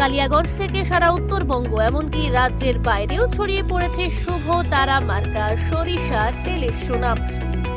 কালিয়াগঞ্জ থেকে সারা উত্তরবঙ্গ, এমনকি রাজ্যের বাইরেও ছড়িয়ে পড়েছে শুভ তারা মার্কা, সরিষা, তেলের সুনাম।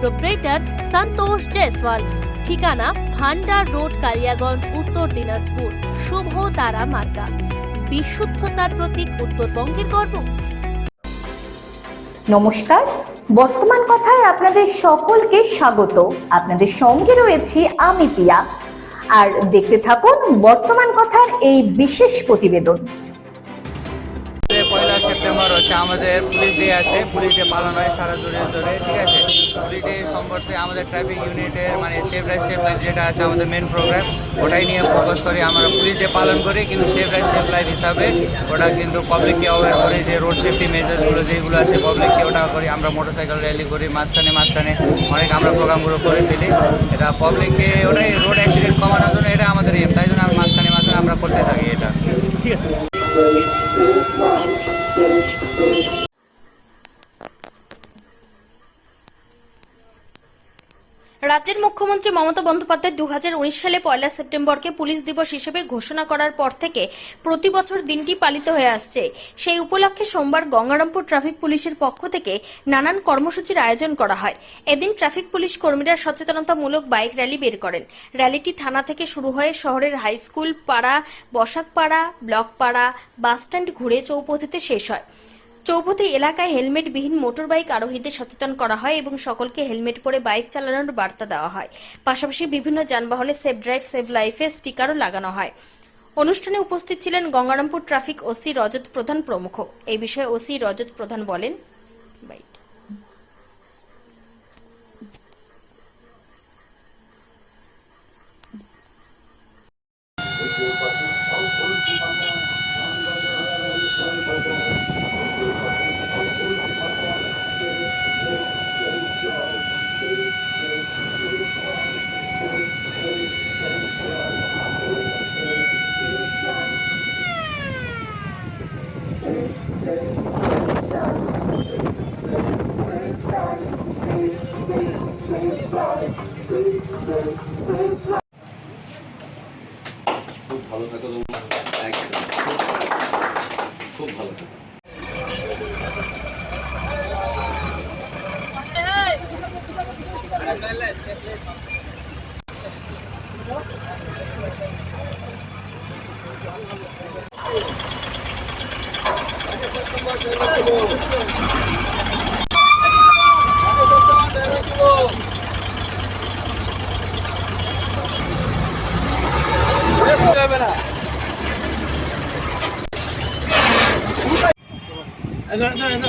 প্রোপ্রেটার সন্তোষ জয়সওয়াল, ঠিকানা ভান্ডার রোড, কালিয়াগঞ্জ, উত্তর দিনাজপুর, শুভ তারা মার্কা। বিশুদ্ধতার প্রতীক উত্তরবঙ্গের গর্ব। নমস্কার, বর্তমান কথায় আপনাদের সকলকে স্বাগত। আপনাদের সঙ্গে রয়েছি আমি পিয়া। আর দেখতে থাকুন বর্তমান কথার এই বিশেষ প্রতিবেদন। সেপ্টেম্বর হচ্ছে আমাদের পুলিশ ডে আছে, পুলিশ ডে পালন হয় সারা জুড়ে জুড়ে ঠিক আছে? পুলিশ ডে সম্পর্কে আমাদের ট্রাফিক ইউনিটের মানে সেফ রাইড সেফ লাইফ যেটা আছে আমাদের মেন প্রোগ্রাম ওটাই নিয়ে ফোকাস করি, আমরা পুলিশ ডে পালন করি, কিন্তু সেফ রাইড সেফ লাইফ হিসাবে ওটা কিন্তু পাবলিককে অ্যাওয়ার করি যে রোড সেফটি মেজার্সগুলো যেগুলো আছে পাবলিককে ওটা করি, আমরা মোটরসাইকেল র্যালি করি, মাঝখানে মাঝখানে অনেক আমরা প্রোগ্রামগুলো করে ফেলি। এটা পাবলিককে ওটাই রোড অ্যাক্সিডেন্ট কমানোর জন্য এটা আমাদের এম তাই জন্য মাঝখানে মাঝখানে আমরা করতে থাকি এটা। ঠিক আছে। রাজ্যের মুখ্যমন্ত্রী মমতা বন্দ্যোপাধ্যায় দু হাজার উনিশ সালে পয়লা সেপ্টেম্বরকে পুলিশ দিবস হিসেবে ঘোষণা করার পর থেকে প্রতি বছর দিনটি পালিত হয়ে আসছে। সেই উপলক্ষে সোমবার গঙ্গারামপুর ট্রাফিক পুলিশের পক্ষ থেকে নানান কর্মসূচির আয়োজন করা হয়। এদিন ট্রাফিক পুলিশ কর্মীরা সচেতনতামূলক বাইক র্যালি বের করেন। র্যালিটি থানা থেকে শুরু হয়ে শহরের হাই স্কুল, পাড়া, বসাকপাড়া ব্লক পাড়া বাসস্ট্যান্ড ঘুরে চৌপথিতে শেষ হয়। চৌপথি এলাকায় হেলমেটবিহীন মোটরবাইক আরোহীদের সচেতন করা হয় এবং সকলকে হেলমেট পরে বাইক চালানোর বার্তা দেওয়া হয়। পাশাপাশি বিভিন্ন যানবাহনে সেফ ড্রাইভ সেভ লাইফে স্টিকারও লাগানো হয়। অনুষ্ঠানে উপস্থিত ছিলেন গঙ্গারামপুর ট্রাফিক ওসি রজত প্রধান প্রমুখ। এই বিষয়ে ওসি রজত প্রধান বলেন খুব ভালো Thank you. 那那那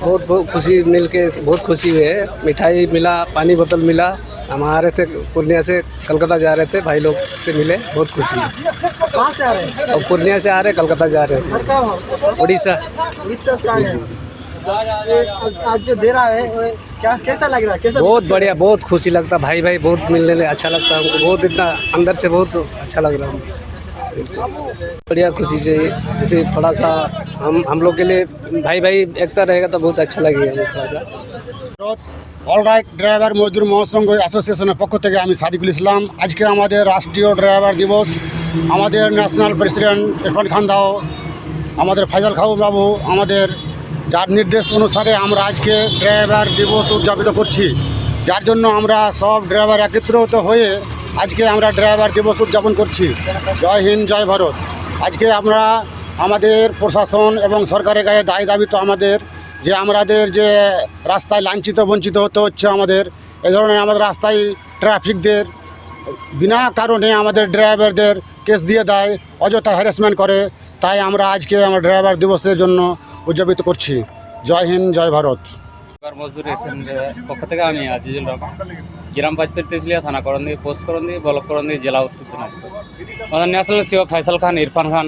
बहुत बहुत खुशी मिल के बहुत खुशी हुई है मिठाई मिला पानी बोतल मिला। हम आ रहे थे पूर्णिया से कलकत्ता जा रहे थे भाई लोग से मिले बहुत खुशी। है कहाँ से आ रहे हैं? और पूर्णिया से आ रहे कलकत्ता जा रहे। हैं? उड़ीसा। उड़ीसा से आ रहे हैं। आज- जो दे रहा है क्या कैसा लग रहा है? कैसा बहुत बढ़िया बहुत खुशी लगता भाई भाई बहुत मिलने में अच्छा लगता है हमको। बहुत इतना अंदर से बहुत अच्छा लग रहा है। बढ़िया खुशी से जैसे थोड़ा सा हम हम लोग के लिए भाई भाई एकता रहेगा तो बहुत अच्छा लगेगा हमें थोड़ा सा অলরাইট ড্রাইভার মজদুর মহাসংঘ অ্যাসোসিয়েশনের পক্ষ থেকে আমি সাদিকুল ইসলাম আজকে আমাদের রাষ্ট্রীয় ড্রাইভার দিবস আমাদের ন্যাশনাল প্রেসিডেন্ট ইরফান খান দাও আমাদের ফাইজাল খাউ বাবু আমাদের যার নির্দেশ অনুসারে আমরা আজকে ড্রাইভার দিবস উদযাপিত করছি যার জন্য আমরা সব ড্রাইভার একত্রিত হয়ে আজকে আমরা ড্রাইভার দিবস উদযাপন করছি। জয় হিন্দ, জয় ভারত। আজকে আমরা আমাদের প্রশাসন এবং সরকারের গায়ে দায় দাবি তো আমাদের, যে আমাদের যে রাস্তায় লাঞ্ছিত, বঞ্চিত হতে হচ্ছে আমাদের, এ ধরনের আমাদের রাস্তায় ট্রাফিকদের বিনা কারণে আমাদের ড্রাইভারদের কেস দিয়ে দেয়, অযথা হ্যারাসমেন্ট করে। তাই আমরা আজকে আমার ড্রাইভার দিবসের জন্য উদযাপিত করছি। জয় হিন্দ, জয় ভারত। মজদুর পক্ষ থেকে আমি আজিজুল রহমান গ্রাম পাঁচপের তেজলিয়া, থানা করন্দি, পোস্ট করন্দি, ব্লক করন্দি, জেলা উত্তর দিনাজপুর আমাদের ন্যাশনাল সিও ফাইসাল খান, ইরফান খান,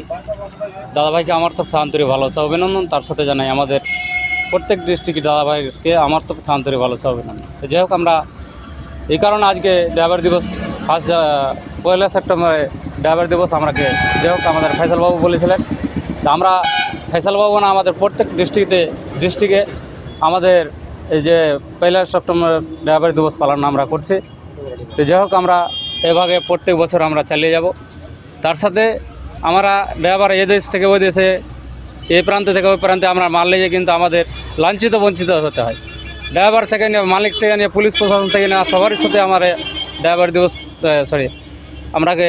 দাদাভাইকে আমার থেকে আন্তরিক ভালোবাসা, অভিনন্দন। তার সাথে জানাই আমাদের প্রত্যেক ডিস্ট্রিক্টের দাদাভাইকে আমার থেকে আন্তরিক ভালোবাসা, অভিনন্দন। তো যাই হোক, আমরা এই কারণে আজকে ড্রাইভার দিবস ফার্স্ট পয়লা সেপ্টেম্বরে ড্রাইভার দিবস আমরাকে যাই হোক, আমাদের ফয়সাল বাবু বলেছিলেন। তো আমরা ফয়সাল বাবু না, আমাদের প্রত্যেক ডিস্ট্রিক্টে ডিস্ট্রিক্টে আমাদের এই যে পয়লা সেপ্টেম্বর ড্রাইভার দিবস পালন আমরা করছি। তো যাই হোক, আমরা এভাবে প্রত্যেক বছর আমরা চালিয়ে যাব। তার সাথে আমরা ড্রাইভার এ দেশ থেকে ওই দেশে এই প্রান্ত থেকে ওই প্রান্তে আমরা মারলে যে কিন্তু আমাদের লাঞ্ছিত, বঞ্চিত হতে হয়। ড্রাইভার থেকে নিয়ে, মালিক থেকে নিয়ে, পুলিশ প্রশাসন থেকে নিয়ে, সবারই সাথে আমার ড্রাইভার দিবস সরি আমরাকে